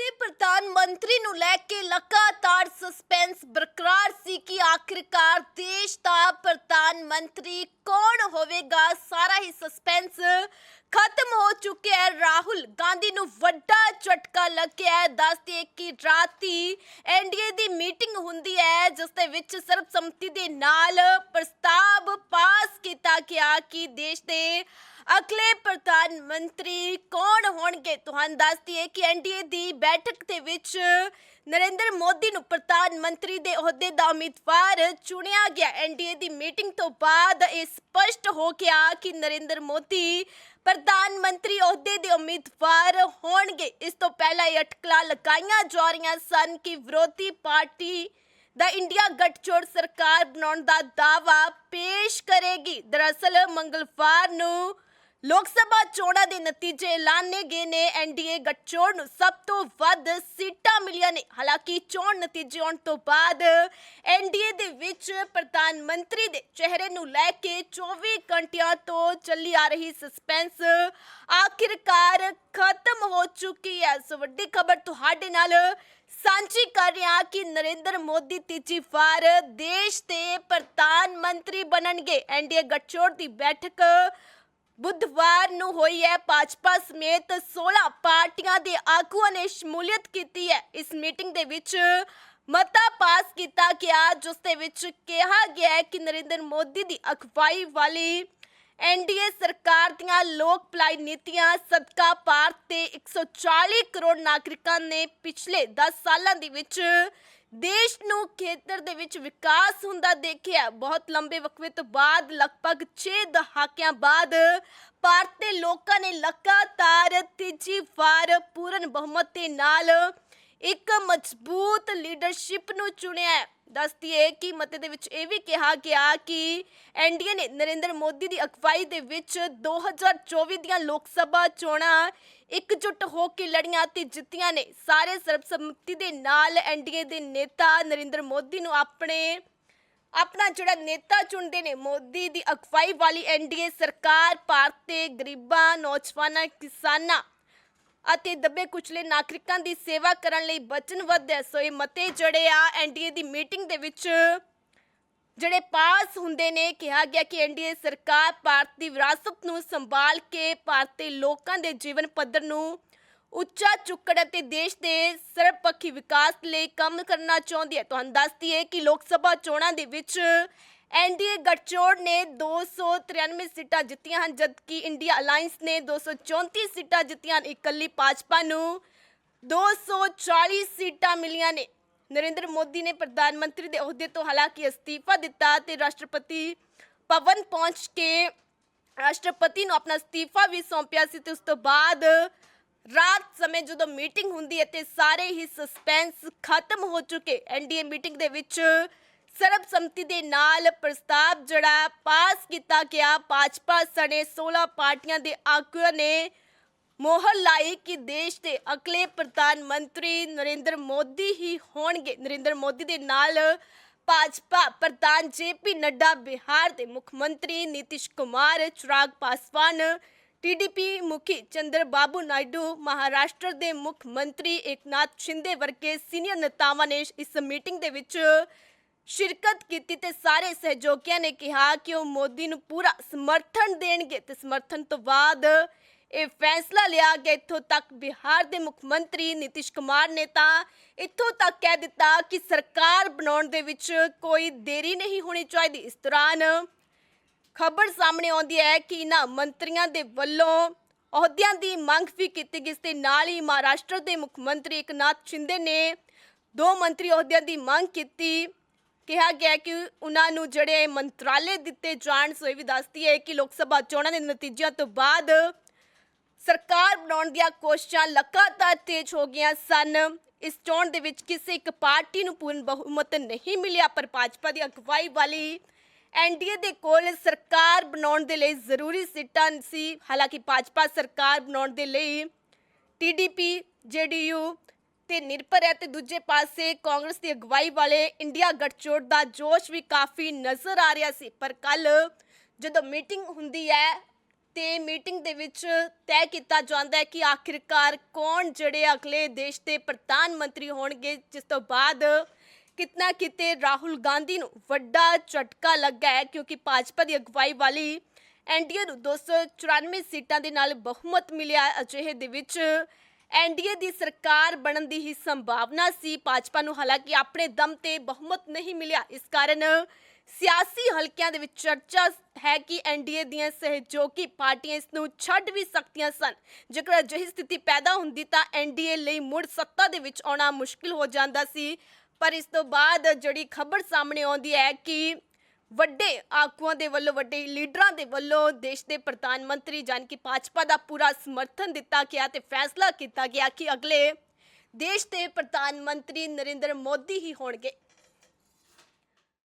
ਦੇ ਪ੍ਰਧਾਨ ਮੰਤਰੀ ਨੂੰ ਲੈ ਕੇ ਲਗਾਤਾਰ ਸਸਪੈਂਸ ਬਰਕਰਾਰ ਸੀ ਕਿ ਆਖਿਰਕਾਰ ਦੇਸ਼ ਦਾ ਪ੍ਰਧਾਨ ਮੰਤਰੀ ਕੌਣ ਹੋਵੇਗਾ? ਸਾਰਾ ਹੀ ਸਸਪੈਂਸ ਖਤਮ ਹੋ ਚੁੱਕਿਆ ਹੈ। ਰਾਹੁਲ ਗਾਂਧੀ ਨੂੰ ਵੱਡਾ ਝਟਕਾ ਲੱਗਿਆ ਹੈ। ਦੱਸਦੇ ਕਿ ਰਾਤੀ ਐਨਡੀਏ ਦੀ ਮੀਟਿੰਗ ਹੁੰਦੀ ਹੈ, ਜਿਸ ਦੇ ਵਿੱਚ ਸਰਬਸੰਮਤੀ ਦੇ ਨਾਲ ਪ੍ਰਸਤਾਵ ਪਾਸ ਕੀਤਾ ਗਿਆ ਕਿ ਦੇਸ਼ ਦੇ ਅਗਲੇ ਪ੍ਰਧਾਨ ਮੰਤਰੀ ਕੌਣ ਹੋਣਗੇ? ਤੁਹਾਨੂੰ ਦੱਸ ਦਈਏ ਕਿ ਐਨਡੀਏ ਦੀ ਬੈਠਕ ਦੇ ਵਿੱਚ ਨਰਿੰਦਰ ਮੋਦੀ ਨੂੰ ਪ੍ਰਧਾਨ ਮੰਤਰੀ ਦੇ ਅਹੁਦੇ ਦਾ ਉਮੀਦਵਾਰ ਚੁਣਿਆ ਗਿਆ। ਐਨਡੀਏ ਦੀ ਮੀਟਿੰਗ ਤੋਂ ਬਾਅਦ ਇਹ ਸਪਸ਼ਟ ਹੋ ਗਿਆ ਕਿ ਨਰਿੰਦਰ ਮੋਦੀ ਪ੍ਰਧਾਨ ਮੰਤਰੀ ਅਹੁਦੇ ਦੇ ਉਮੀਦਵਾਰ ਹੋਣਗੇ। ਇਸ ਤੋਂ ਪਹਿਲਾਂ ਇਹ ਅਟਕਲਾਂ ਲਗਾਈਆਂ ਜਾ ਰਹੀਆਂ ਸਨ ਕਿ ਵਿਰੋਧੀ ਪਾਰਟੀ ਦਾ ਇੰਡੀਆ ਗੱਠਜੋੜ ਸਰਕਾਰ ਬਣਾਉਣ ਦਾ ਦਾਅਵਾ ਪੇਸ਼ ਕਰੇਗੀ। ਦਰਅਸਲ ਮੰਗਲਵਾਰ ਨੂੰ ਲੋਕ ਸਭਾ ਚੋਣਾਂ ਦੇ ਨਤੀਜੇ ਐਲਾਨੇ ਗਏ ਨੇ। ਐਨਡੀਏ ਗੱਠਜੋੜ ਨੂੰ ਸਭ ਤੋਂ ਵੱਧ ਸੀਟਾਂ ਮਿਲੀਆਂ ਨੇ। ਹਾਲਾਂਕਿ ਚੋਣ ਨਤੀਜੇ ਆਉਣ ਤੋਂ ਬਾਅਦ ਐਨਡੀਏ ਦੇ ਵਿੱਚ ਪ੍ਰਧਾਨ ਮੰਤਰੀ ਦੇ ਚਿਹਰੇ ਨੂੰ ਲੈ ਕੇ 24 ਘੰਟਿਆਂ ਤੋਂ ਚੱਲੀ ਆ ਰਹੀ ਸਸਪੈਂਸ ਆਖਿਰਕਾਰ ਖਤਮ ਹੋ ਚੁੱਕੀ ਹੈ। ਸੋ ਵੱਡੀ ਖਬਰ ਤੁਹਾਡੇ ਨਾਲ ਸਾਂਝੀ ਕਰ ਰਿਹਾ ਕਿ ਨਰਿੰਦਰ ਮੋਦੀ ਤੀਜੀ ਵਾਰ ਦੇਸ਼ ਦੇ ਪ੍ਰਧਾਨ ਮੰਤਰੀ ਬਣਨਗੇ। ਐਨਡੀਏ ਗੱਠਜੋੜ ਦੀ ਬੈਠਕ ਬੁੱਧਵਾਰ ਨੂੰ ਹੋਈ ਹੈ ਭਾਜਪਾ ਸਮੇਤ 16 ਪਾਰਟੀਆਂ ਦੇ ਆਗੂਆਂ ਨੇ ਸ਼ਮੂਲੀਅਤ ਕੀਤੀ ਹੈ। ਇਸ ਮੀਟਿੰਗ ਦੇ ਵਿੱਚ ਮਤਾ ਪਾਸ ਕੀਤਾ ਗਿਆ, ਜਿਸ ਦੇ ਵਿੱਚ ਕਿਹਾ ਗਿਆ ਹੈ ਕਿ ਨਰਿੰਦਰ ਮੋਦੀ ਦੀ ਅਗਵਾਈ ਵਾਲੀ ਐਨਡੀਏ ਸਰਕਾਰ ਦੀਆਂ ਲੋਕ ਭਲਾਈ ਨੀਤੀਆਂ ਸਦਕਾ ਭਾਰਤ ਦੇ 140 ਕਰੋੜ ਨਾਗਰਿਕਾਂ ਨੇ ਪਿਛਲੇ 10 ਸਾਲਾਂ ਦੇ ਵਿੱਚ ਦੇਸ਼ ਨੂੰ ਖੇਤਰ ਦੇ ਵਿੱਚ ਵਿਕਾਸ ਹੁੰਦਾ ਦੇਖਿਆ। ਬਹੁਤ ਲੰਬੇ ਵਕਫੇ ਤੋਂ ਬਾਅਦ ਲਗਭਗ 6 ਦਹਾਕਿਆਂ ਬਾਅਦ ਭਾਰਤ ਦੇ ਲੋਕਾਂ ਨੇ ਲਗਾਤਾਰ ਤੀਜੀ ਵਾਰ ਪੂਰਨ ਬਹੁਮਤ ਦੇ ਨਾਲ ਇੱਕ ਮਜ਼ਬੂਤ ਲੀਡਰਸ਼ਿਪ ਨੂੰ ਚੁਣਿਆ ਹੈ। ਦੱਸਦੀ ਕਿ ਮਤੇ ਦੇ ਵਿੱਚ ਇਹ ਵੀ ਕਿਹਾ ਗਿਆ ਕਿ ਐਨਡੀਏ ਨੇ ਨਰਿੰਦਰ ਮੋਦੀ ਦੀ ਅਗਵਾਈ ਦੇ ਵਿੱਚ 2024 ਦੀਆਂ ਲੋਕ ਸਭਾ ਚੋਣਾਂ ਇਕਜੁੱਟ ਹੋ ਕੇ ਲੜੀਆਂ ਤੇ ਜਿੱਤੀਆਂ ਨੇ। ਸਾਰੇ ਸਰਬਸੰਮਤੀ ਦੇ ਨਾਲ ਐਨਡੀਏ ਦੇ ਨੇਤਾ ਨਰਿੰਦਰ ਮੋਦੀ ਨੂੰ ਆਪਣੇ, ਆਪਣਾ ਜਿਹੜਾ ਨੇਤਾ ਚੁਣਦੇ ਨੇ, ਮੋਦੀ ਦੀ ਅਗਵਾਈ ਵਾਲੀ ਐਨਡੀਏ ਸਰਕਾਰ, ਭਾਰਤ ਦੇ ਗਰੀਬਾਂ, ਨੌਜਵਾਨਾਂ, ਕਿਸਾਨਾਂ ਅਤੇ ਦੱਬੇ ਕੁਚਲੇ ਨਾਗਰਿਕਾਂ ਦੀ ਸੇਵਾ ਕਰਨ ਲਈ ਵਚਨਬੱਧ ਹੈ। ਸੋ ਇਹ ਮਤੇ ਜਿਹੜੇ ਆ ਐਨਡੀਏ ਦੀ ਮੀਟਿੰਗ ਦੇ ਵਿੱਚ ਜਿਹੜੇ ਪਾਸ ਹੁੰਦੇ ਨੇ, ਕਿਹਾ ਗਿਆ ਕਿ ਐਨਡੀਏ ਸਰਕਾਰ ਭਾਰਤ ਦੀ ਵਿਰਾਸਤ ਨੂੰ ਸੰਭਾਲ ਕੇ ਭਾਰਤ ਦੇ ਲੋਕਾਂ ਦੇ ਜੀਵਨ ਪੱਧਰ ਨੂੰ ਉੱਚਾ ਚੁੱਕਣ ਅਤੇ ਦੇਸ਼ ਦੇ ਸਰਬਪੱਖੀ ਵਿਕਾਸ ਲਈ ਕੰਮ ਕਰਨਾ ਚਾਹੁੰਦੀ ਹੈ। ਤੁਹਾਨੂੰ ਦੱਸਦੀ ਹੈ ਕਿ ਲੋਕ ਸਭਾ ਚੋਣਾਂ ਦੇ ਵਿੱਚ ਐਨਡੀਏ ਗਠਜੋੜ ਨੇ 293 ਸੀਟਾਂ ਜਿੱਤੀਆਂ ਹਨ, ਜਦਕਿ ਇੰਡੀਆ ਅਲਾਈਅੰਸ ਨੇ 234 ਸੀਟਾਂ ਜਿੱਤੀਆਂ ਹਨ। ਇਕੱਲੀ ਭਾਜਪਾ ਨੂੰ 240 ਸੀਟਾਂ ਮਿਲੀਆਂ ਨੇ। ਨਰਿੰਦਰ ਮੋਦੀ ਨੇ ਪ੍ਰਧਾਨ ਮੰਤਰੀ ਦੇ ਅਹੁਦੇ ਤੋਂ ਹਾਲਾਂਕਿ ਅਸਤੀਫਾ ਦਿੱਤਾ ਤੇ ਰਾਸ਼ਟਰਪਤੀ ਭਵਨ ਪਹੁੰਚ ਕੇ ਰਾਸ਼ਟਰਪਤੀ ਨੂੰ ਆਪਣਾ ਅਸਤੀਫਾ ਵੀ ਸੌਂਪਿਆ ਸੀ ਤੇ ਉਸ ਤੋਂ ਬਾਅਦ ਰਾਤ ਸਮੇਂ ਜਦੋਂ ਮੀਟਿੰਗ ਹੁੰਦੀ ਹੈ ਤੇ ਸਾਰੇ ਹੀ ਸਸਪੈਂਸ ਖਤਮ ਹੋ ਚੁੱਕੇ। ਐਨਡੀਏ ਮੀਟਿੰਗ ਦੇ ਵਿੱਚ ਸਰਬਸੰਮਤੀ ਦੇ ਨਾਲ ਪ੍ਰਸਤਾਵ ਜਿਹੜਾ ਪਾਸ ਕੀਤਾ ਗਿਆ। ਭਾਜਪਾ ਸਣੇ 16 ਪਾਰਟੀਆਂ ਦੇ ਆਗੂਆਂ ਨੇ ਮੋਹਰ ਲਾਈ ਕਿ ਦੇਸ਼ ਦੇ ਅਗਲੇ ਪ੍ਰਧਾਨ ਮੰਤਰੀ ਨਰਿੰਦਰ ਮੋਦੀ ਹੀ ਹੋਣਗੇ। ਨਰਿੰਦਰ ਮੋਦੀ ਦੇ ਨਾਲ ਭਾਜਪਾ ਪ੍ਰਧਾਨ ਜੇਪੀ ਨੱਡਾ, ਬਿਹਾਰ ਦੇ ਮੁੱਖ ਮੰਤਰੀ ਨਿਤਿਸ਼ ਕੁਮਾਰ, ਚਿਰਾਗ ਪਾਸਵਾਨ ਟੀਡੀਪੀ ਮੁਖੀ ਚੰਦਰ ਬਾਬੂ ਨਾਇਡੂ, ਮਹਾਰਾਸ਼ਟਰ ਦੇ ਮੁੱਖ ਮੰਤਰੀ ਏਕਨਾਥ ਸ਼ਿੰਦੇ ਵਰਗੇ ਸੀਨੀਅਰ ਨੇਤਾਵਾਂ ਨੇ ਇਸ ਮੀਟਿੰਗ ਦੇ ਵਿੱਚ ਸ਼ਿਰਕਤ ਕੀਤੀ ਤੇ ਸਾਰੇ ਸਹਿਯੋਗੀਆਂ ਨੇ ਕਿਹਾ ਕਿ ਉਹ ਮੋਦੀ ਨੂੰ ਪੂਰਾ ਸਮਰਥਨ ਦੇਣਗੇ ਤੇ ਸਮਰਥਨ ਤੋਂ ਬਾਅਦ ਇਹ ਫੈਸਲਾ ਲਿਆ ਗਿਆ। ਇੱਥੋਂ ਤੱਕ ਬਿਹਾਰ ਦੇ ਮੁੱਖ ਮੰਤਰੀ ਨਿਤਿਸ਼ ਕੁਮਾਰ ਨੇ ਤਾਂ ਇੱਥੋਂ ਤੱਕ ਕਹਿ ਦਿੱਤਾ ਕਿ ਸਰਕਾਰ ਬਣਾਉਣ ਦੇ ਵਿੱਚ ਕੋਈ ਦੇਰੀ ਨਹੀਂ ਹੋਣੀ ਚਾਹੀਦੀ। ਇਸ ਦੌਰਾਨ ਖਬਰ ਸਾਹਮਣੇ ਆਉਂਦੀ ਹੈ ਕਿ ਇਹਨਾਂ ਮੰਤਰੀਆਂ ਦੇ ਵੱਲੋਂ ਅਹੁਦਿਆਂ ਦੀ ਮੰਗ ਵੀ ਕੀਤੀ ਗਈ ਇਸ ਦੇ ਨਾਲ ਹੀ ਮਹਾਰਾਸ਼ਟਰ ਦੇ ਮੁੱਖ ਮੰਤਰੀ ਇਕਨਾਥ ਸ਼ਿੰਦੇ ਨੇ ਦੋ ਮੰਤਰੀ ਅਹੁਦਿਆਂ ਦੀ ਮੰਗ ਕੀਤੀ ਕਿਹਾ ਗਿਆ ਕਿ ਉਹਨਾਂ ਨੂੰ ਜਿਹੜੇ ਮੰਤਰਾਲੇ ਦਿੱਤੇ ਜਾਣ, ਸੋ ਇਹ ਵੀ ਦੱਸਦੀ ਹੈ ਕਿ ਲੋਕ ਸਭਾ ਚੋਣਾਂ ਦੇ ਨਤੀਜਿਆਂ ਤੋਂ ਬਾਅਦ ਸਰਕਾਰ ਬਣਾਉਣ ਦੀਆਂ ਕੋਸ਼ਿਸ਼ਾਂ ਲਗਾਤਾਰ ਤੇਜ਼ ਹੋ ਗਈਆਂ ਸਨ। ਇਸ ਚੋਣ ਦੇ ਵਿੱਚ ਕਿਸੇ ਇੱਕ ਪਾਰਟੀ ਨੂੰ ਪੂਰਨ ਬਹੁਮਤ ਨਹੀਂ ਮਿਲਿਆ, ਪਰ ਭਾਜਪਾ ਦੀ ਅਗਵਾਈ ਵਾਲੀ ਐਨਡੀਏ ਦੇ ਕੋਲ ਸਰਕਾਰ ਬਣਾਉਣ ਦੇ ਲਈ ਜ਼ਰੂਰੀ ਸੀਟਾਂ ਸੀ। ਹਾਲਾਂਕਿ ਭਾਜਪਾ ਸਰਕਾਰ ਬਣਾਉਣ ਦੇ ਲਈ ਟੀਡੀਪੀ ਜੇਡੀਯੂ ਤੇ ਨਿਰਭਰ ਹੈ ਤੇ ਦੂਜੇ ਪਾਸੇ ਕਾਂਗਰਸ ਦੀ ਅਗਵਾਈ ਵਾਲੇ ਇੰਡੀਆ ਗੱਠਜੋੜ ਦਾ ਜੋਸ਼ ਵੀ ਕਾਫੀ ਨਜ਼ਰ ਆ ਰਿਹਾ ਸੀ। ਪਰ ਕੱਲ ਜਦੋਂ ਮੀਟਿੰਗ ਹੁੰਦੀ ਹੈ ਤੇ ਮੀਟਿੰਗ ਦੇ ਵਿੱਚ ਤੈਅ ਕੀਤਾ ਜਾਂਦਾ ਹੈ ਕਿ ਆਖਿਰਕਾਰ ਕੌਣ ਜਿਹੜੇ ਅਗਲੇ ਦੇਸ਼ ਦੇ ਪ੍ਰਧਾਨ ਮੰਤਰੀ ਹੋਣਗੇ, ਜਿਸ ਤੋਂ ਬਾਅਦ ਕਿਤਨਾ ਕਿਤੇ ਰਾਹੁਲ ਗਾਂਧੀ ਨੂੰ ਵੱਡਾ ਝਟਕਾ ਲੱਗਾ ਹੈ, ਕਿਉਂਕਿ ਭਾਜਪਾ ਦੀ ਅਗਵਾਈ ਵਾਲੀ ਐਨਡੀਏ ਨੂੰ 294 ਸੀਟਾਂ ਦੇ ਨਾਲ ਬਹੁਮਤ ਮਿਲਿਆ। ਅਜਿਹੇ ਦੇ ਵਿੱਚ ਐਨਡੀਏ ਦੀ ਸਰਕਾਰ ਬਣਨ ਦੀ ਹੀ ਸੰਭਾਵਨਾ ਸੀ। ਭਾਜਪਾ ਨੂੰ ਹਾਲਾਂਕਿ ਆਪਣੇ ਦਮ ਤੇ ਬਹੁਮਤ ਨਹੀਂ ਮਿਲਿਆ। ਇਸ ਕਾਰਨ ਸਿਆਸੀ ਹਲਕਿਆਂ ਦੇ ਵਿੱਚ ਚਰਚਾ ਹੈ ਕਿ ਐਨਡੀਏ ਦੀਆਂ ਸਹਿਯੋਗੀ ਪਾਰਟੀਆਂ ਇਸ ਨੂੰ ਛੱਡ ਵੀ ਸਕਦੀਆਂ ਸਨ। ਜੇਕਰ ਅਜਿਹੀ ਸਥਿਤੀ ਪੈਦਾ ਹੁੰਦੀ ਤਾਂ ਐਨਡੀਏ ਲਈ ਮੁੜ ਸੱਤਾ ਦੇ ਵਿੱਚ ਆਉਣਾ ਮੁਸ਼ਕਿਲ ਹੋ ਜਾਂਦਾ ਸੀ। ਪਰ ਇਸ ਤੋਂ ਬਾਅਦ ਜਿਹੜੀ ਖਬਰ ਸਾਹਮਣੇ ਆਉਂਦੀ ਹੈ ਕਿ ਵੱਡੇ ਆਗੂਆਂ ਦੇ ਵੱਲੋਂ, ਵੱਡੇ ਲੀਡਰਾਂ ਦੇ ਵੱਲੋਂ ਦੇਸ਼ ਦੇ ਪ੍ਰਧਾਨ ਮੰਤਰੀ ਜਾਨ ਕਿ ਭਾਜਪਾ ਦਾ ਪੂਰਾ ਸਮਰਥਨ ਦਿੱਤਾ ਗਿਆ ਤੇ ਫੈਸਲਾ ਕੀਤਾ ਗਿਆ ਕਿ ਅਗਲੇ ਦੇਸ਼ ਦੇ ਪ੍ਰਧਾਨ ਮੰਤਰੀ ਨਰਿੰਦਰ ਮੋਦੀ ਹੀ ਹੋਣਗੇ।